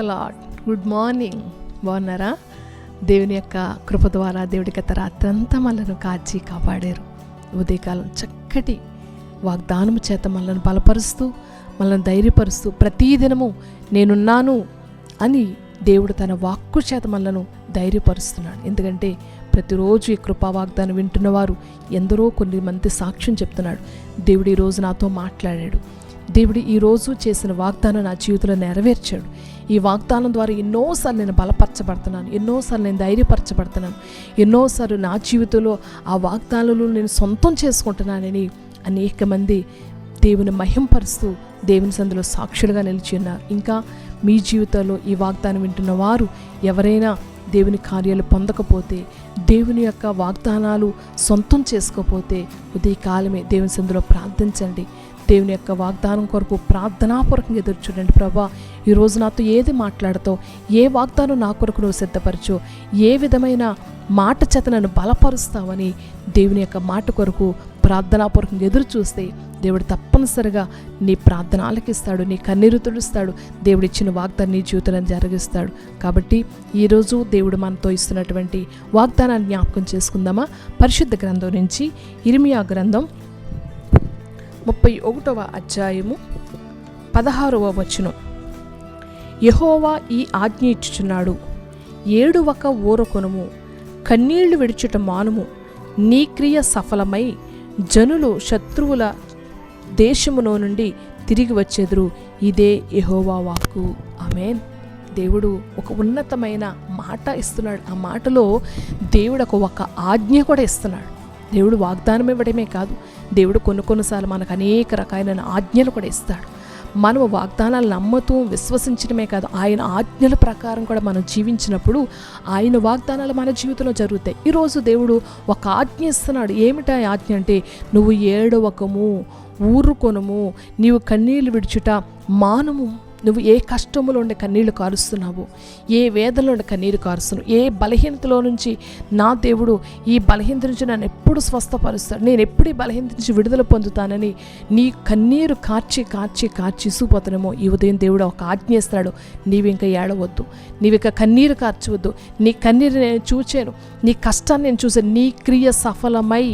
Lord good morning బాగున్నారా? దేవుని యొక్క కృప ద్వారా దేవుడి గత రాత్రంతా మనల్ని కాచి కాపాడారు. ఉదయకాలం చక్కటి వాగ్దానము చేత మనల్ని బలపరుస్తూ మనల్ని ధైర్యపరుస్తూ ప్రతిదినము నేనున్నాను అని దేవుడు తన వాక్కు చేత మనలను ధైర్యపరుస్తున్నాడు. ఎందుకంటే ప్రతిరోజు ఈ కృపా వాగ్దానం వింటున్న వారు ఎందరో కొన్ని మంది సాక్ష్యం చెప్తున్నాడు. దేవుడు ఈరోజు నాతో మాట్లాడాడు. దేవుడు ఈరోజు చేసిన వాగ్దానం నా జీవితంలో నెరవేర్చాడు. ఈ వాగ్దానం ద్వారా ఎన్నోసార్లు నేను బలపరచబడుతున్నాను ఎన్నోసార్లు నేను ధైర్యపరచబడుతున్నాను ఎన్నోసార్లు నా జీవితంలో ఆ వాగ్దానాలు నేను సొంతం చేసుకుంటున్నానని అనేక మంది దేవుని మహింపరుస్తూ దేవుని సందులో సాక్షులుగా నిలిచి ఉన్నారు. ఇంకా మీ జీవితంలో ఈ వాగ్దానం వింటున్న వారు ఎవరైనా దేవుని కార్యాలు పొందకపోతే దేవుని యొక్క వాగ్దానాలు సొంతం చేసుకోకపోతే ఉదయకాలమే దేవుని సందులో ప్రార్థించండి. దేవుని యొక్క వాగ్దానం కొరకు ప్రార్థనాపూర్వకంగా ఎదురు చూడండి ప్రభా. ఈరోజు నాతో ఏది మాట్లాడతావు? ఏ వాగ్దానం నా కొరకు నువ్వు సిద్ధపరచు? ఏ విధమైన మాట చేత నన్ను బలపరుస్తావని దేవుని యొక్క మాట కొరకు ప్రార్థనాపూర్వకంగా ఎదురు చూస్తే దేవుడు తప్పనిసరిగా నీ ప్రార్థన ఆలకిస్తాడు నీ కన్నీరు తుడుస్తాడు దేవుడు ఇచ్చిన వాగ్దాన్ని నీ జీవితంలో జరిగిస్తాడు. కాబట్టి ఈరోజు దేవుడు మనతో ఇస్తున్నటువంటి వాగ్దానాన్ని జ్ఞాపకం చేసుకుందామా? పరిశుద్ధ గ్రంథం నుంచి ఇరిమియా గ్రంథం ముప్పై ఒకటవ అధ్యాయము పదహారవ వచనం. యహోవా ఈ ఆజ్ఞ ఇచ్చుచున్నాడు. ఏడువక ఊరకొనుము కన్నీళ్ళు విడుచుట మానుము. నీ క్రియ సఫలమై జనులు శత్రువుల దేశములో నుండి తిరిగి వచ్చేదురు. ఇదే యహోవా వాక్కు. ఆమెన్. దేవుడు ఒక ఉన్నతమైన మాట ఇస్తున్నాడు. ఆ మాటలో దేవుడు ఒక ఆజ్ఞ కూడా ఇస్తున్నాడు. దేవుడు వాగ్దానం ఇవ్వడమే కాదు దేవుడు కొన్ని కొన్నిసార్లు మనకు అనేక రకాలైన ఆజ్ఞలు కూడా ఇస్తాడు. మనము వాగ్దానాలు నమ్ముతూ విశ్వసించడమే కాదు ఆయన ఆజ్ఞల ప్రకారం కూడా మనం జీవించినప్పుడు ఆయన వాగ్దానాలు మన జీవితంలో జరుగుతాయి. ఈరోజు దేవుడు ఒక ఆజ్ఞ ఇస్తున్నాడు. ఏమిటా ఆజ్ఞ అంటే నువ్వు ఏడవకము ఊరుకొనము నీవు కన్నీళ్ళు విడుచుట మానము. నువ్వు ఏ కష్టములో ఉండే కన్నీళ్ళు కారుస్తున్నావు ఏ వేదనలో ఉండే కన్నీరు కారుస్తున్నావు ఏ బలహీనతలో నుంచి నా దేవుడు ఈ బలహీనత నుంచి నన్ను ఎప్పుడు స్వస్థపరుస్తాడు నేను ఎప్పుడు ఈ బలహీనత నుంచి విడుదల పొందుతానని నీ కన్నీరు కార్చి కార్చి కార్చి ఇసుకుపోతానేమో ఈ ఉదయం దేవుడు ఒక ఆజ్ఞేస్తాడు నీవు ఇంకా ఏడవద్దు నీవు ఇంకా కన్నీరు కార్చవద్దు నీ కన్నీరు నేను చూచాను నీ కష్టాన్ని నేను చూశాను నీ క్రియ సఫలమై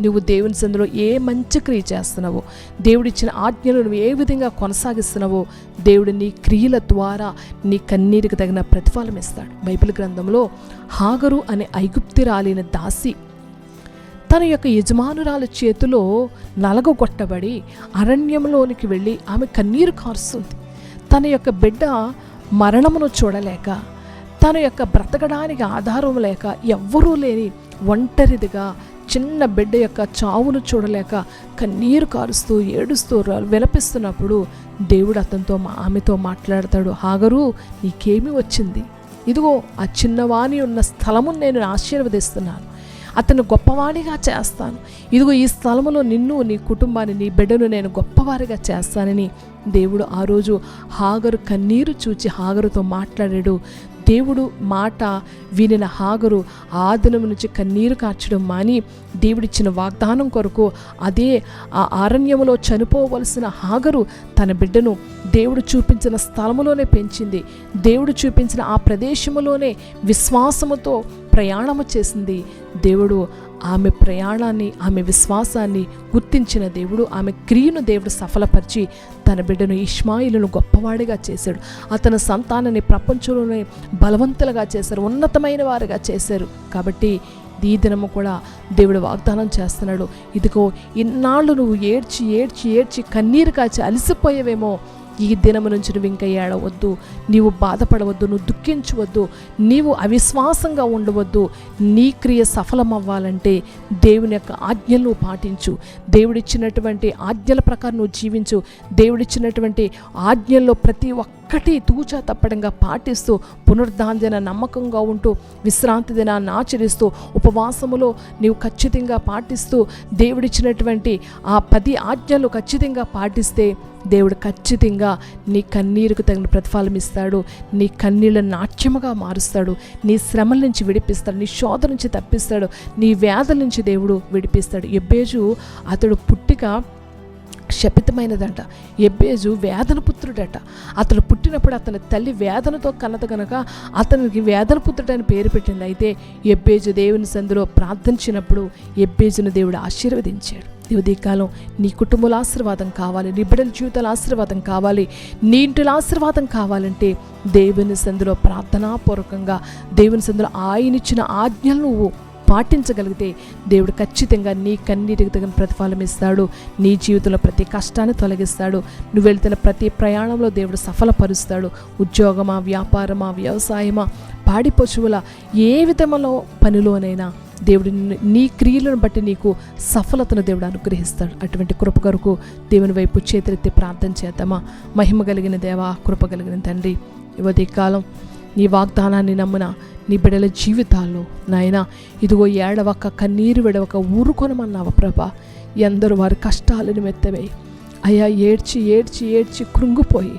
నువ్వు దేవుని సందులో ఏ మంచి క్రియ చేస్తున్నావో దేవుడిచ్చిన ఆజ్ఞలు నువ్వు ఏ విధంగా కొనసాగిస్తున్నావో దేవుడు నీ క్రియల ద్వారా నీ కన్నీటికి తగిన ప్రతిఫలం ఇస్తాడు. బైబిల్ గ్రంథంలో హాగరు అనే ఐగుప్తిరాలిన దాసి తన యొక్క యజమానురాల చేతిలో నలగొట్టబడి అరణ్యంలోనికి వెళ్ళి ఆమె కన్నీరు కారుస్తుంది. తన యొక్క బిడ్డ మరణమును చూడలేక తన యొక్క బ్రతకడానికి ఆధారం లేక ఎవ్వరూ లేని ఒంటరిదిగా చిన్న బిడ్డ యొక్క చావును చూడలేక కన్నీరు కారుస్తూ ఏడుస్తూ ర- విలపిస్తున్నప్పుడు దేవుడు అతనితో మా ఆమెతో మాట్లాడతాడు. హాగరు నీకేమి వచ్చింది? ఇదిగో ఆ చిన్నవాణి ఉన్న స్థలమును నేను ఆశీర్వదిస్తున్నాను. అతను గొప్పవాడిగా చేస్తాను. ఇదిగో ఈ స్థలములో నిన్ను నీ కుటుంబాన్ని నీ బిడ్డను నేను గొప్పవారిగా చేస్తానని దేవుడు ఆ రోజు హాగరు కన్నీరు చూచి హాగరుతో మాట్లాడాడు. దేవుడు మాట వినిన హాగరు ఆ దినం నుంచి కన్నీరు కార్చడం మాని దేవుడిచ్చిన వాగ్దానం కొరకు అదే ఆ అరణ్యములో చనిపోవలసిన హాగరు తన బిడ్డను దేవుడు చూపించిన స్థలములోనే పెంచింది. దేవుడు చూపించిన ఆ ప్రదేశములోనే విశ్వాసముతో ప్రయాణము చేసింది దేవుడు. ఆమె ప్రయాణాన్ని ఆమె విశ్వాసాన్ని గుర్తించిన దేవుడు. ఆమె క్రియను దేవుడు సఫలపరిచి తన బిడ్డను ఇష్మాయిలను గొప్పవాడిగా చేశాడు. అతని సంతానాన్ని ప్రపంచంలోనే బలవంతులుగా చేశారు. ఉన్నతమైన వారిగా చేశారు. కాబట్టి ఈ దినము కూడా దేవుడు వాగ్దానం చేస్తున్నాడు. ఇదిగో ఇన్నాళ్ళు నువ్వు ఏడ్చి ఏడ్చి ఏడ్చి కన్నీరు కాచి అలసిపోయేవేమో. ఈ దినము నుంచి నువ్వు ఇంకా ఏడవద్దు. నీవు బాధపడవద్దు నువ్వు దుఃఖించవద్దు నీవు అవిశ్వాసంగా ఉండవద్దు. నీ క్రియ సఫలమవ్వాలంటే దేవుని యొక్క ఆజ్ఞలు పాటించు. దేవుడిచ్చినటువంటి ఆజ్ఞల ప్రకారం నువ్వు జీవించు. దేవుడిచ్చినటువంటి ఆజ్ఞల్లో ప్రతి ఒక్క ఒక్కటి తూచా తప్పడంగా పాటిస్తూ పునరుద్ధాంజన నమ్మకంగా ఉంటూ విశ్రాంతి దినాన్ని ఆచరిస్తూ ఉపవాసములో నీవు ఖచ్చితంగా పాటిస్తూ దేవుడిచ్చినటువంటి ఆ పది ఆజ్ఞలు ఖచ్చితంగా పాటిస్తే దేవుడు ఖచ్చితంగా నీ కన్నీరుకు తగిన ప్రతిఫలం ఇస్తాడు. నీ కన్నీళ్ళ నాట్యముగా మారుస్తాడు. నీ శ్రమల నుంచి విడిపిస్తాడు. నీ శోధ నుంచి తప్పిస్తాడు. నీ వ్యాధుల నుంచి దేవుడు విడిపిస్తాడు. ఎబ్బేజు అతడు పుట్టిక శపితమైనదంట ఎబ్బేజు వేదన పుత్రుడట అతడు పుట్టినప్పుడు అతని తల్లి వేదనతో కలత గనక అతనికి వేదన పుత్రుడు అని పేరు పెట్టింది. అయితే ఎబ్బేజు దేవుని సందులో ప్రార్థించినప్పుడు ఎబ్బేజును దేవుడు ఆశీర్వదించాడు. ఈ ఉదయకాలం నీ కుటుంబాల ఆశీర్వాదం కావాలి నీ బిడ్డల జీవితాల ఆశీర్వాదం కావాలి నీ ఇంటిలో ఆశీర్వాదం కావాలంటే దేవుని సందులో ప్రార్థనాపూర్వకంగా దేవుని సందులో ఆయన ఇచ్చిన ఆజ్ఞలు నువ్వు పాటించగలిగితే దేవుడు ఖచ్చితంగా నీ కన్నీటికి తగిన ప్రతిఫలం ఇస్తాడు. నీ జీవితంలో ప్రతి కష్టాన్ని తొలగిస్తాడు. నువ్వు వెళ్తున్న ప్రతి ప్రయాణంలో దేవుడు సఫలపరుస్తాడు. ఉద్యోగమా వ్యాపారమా వ్యవసాయమా పాడి పశువుల ఏ విధములో పనిలోనైనా దేవుడు నీ క్రియలను బట్టి నీకు సఫలతను దేవుడు అనుగ్రహిస్తాడు. అటువంటి కృప కొరకు దేవుని వైపు చేతులెత్తి ప్రార్థన చేద్దామా? మహిమ కలిగిన దేవా కృప కలిగిన తండ్రి యువతి కాలం నీ వాగ్దానాన్ని నమ్మున నీ బిడ్డల జీవితాల్లో నాయన ఇదిగో ఏడవక కన్నీరు విడవక ఊరుకొనమన్నావు ప్రభా. ఎందరూ వారి కష్టాల మెత్తవే అయ్యా ఏడ్చి ఏడ్చి ఏడ్చి కృంగిపోయి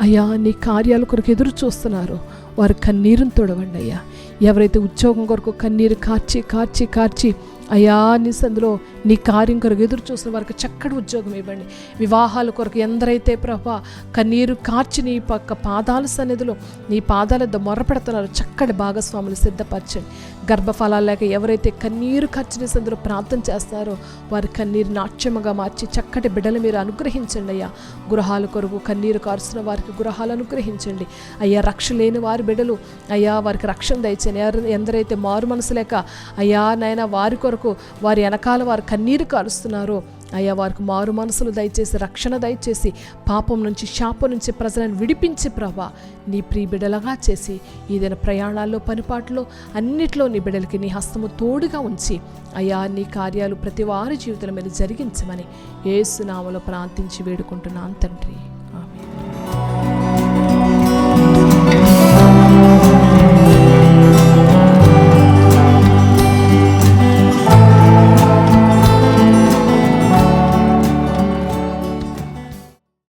అయ్యా నీ కార్యాల కొరకు ఎదురు చూస్తున్నారు. వారు కన్నీరుని తొడవండి అయ్యా. ఎవరైతే ఉద్యోగం కొరకు కన్నీరు కార్చి కార్చి కార్చి అయ్యా నీ సందులో నీ కార్యం కొరకు ఎదురు చూసిన వారికి చక్కటి ఉద్యోగం ఇవ్వండి. వివాహాల కొరకు ఎందరైతే ప్రభా కన్నీరు కార్చి నీ పక్క పాదాల సన్నిధిలో నీ పాదాల యొద్ద చక్కటి భాగస్వాములు సిద్ధపరచండి. గర్భఫలాలు లేక ఎవరైతే కన్నీరు ఖర్చుని సందులో ప్రార్థన చేస్తారో వారి కన్నీరు నాట్యముగా మార్చి చక్కటి బిడ్డలు మీరు అనుగ్రహించండి అయ్యా. గృహాల కొరకు కన్నీరు కారుస్తున్న వారికి గృహాలు అనుగ్రహించండి. అయ్యా రక్ష లేని వారి బిడ్డలు అయ్యా వారికి రక్షణ దయచండి ఎవరు ఎందరైతే మారు మనసు లేక అయ్యా నాయన వారి కొరకు వారి వెనకాల వారు కన్నీరు కారుస్తున్నారో అయ్యా వారికి మారు మనసులు దయచేసి రక్షణ దయచేసి పాపం నుంచి శాపం నుంచి ప్రజలను విడిపించి ప్రభా నీ ప్రియ బిడలగా చేసి ఏదైనా ప్రయాణాల్లో పనిపాట్లో అన్నిట్లో నీ బిడలకి నీ హస్తము తోడుగా ఉంచి అయ్యా నీ కార్యాలు ప్రతి వారి జీవితం మీద జరిగించమని ఏసునామలో ప్రార్థించి వేడుకుంటున్నాను తండ్రి.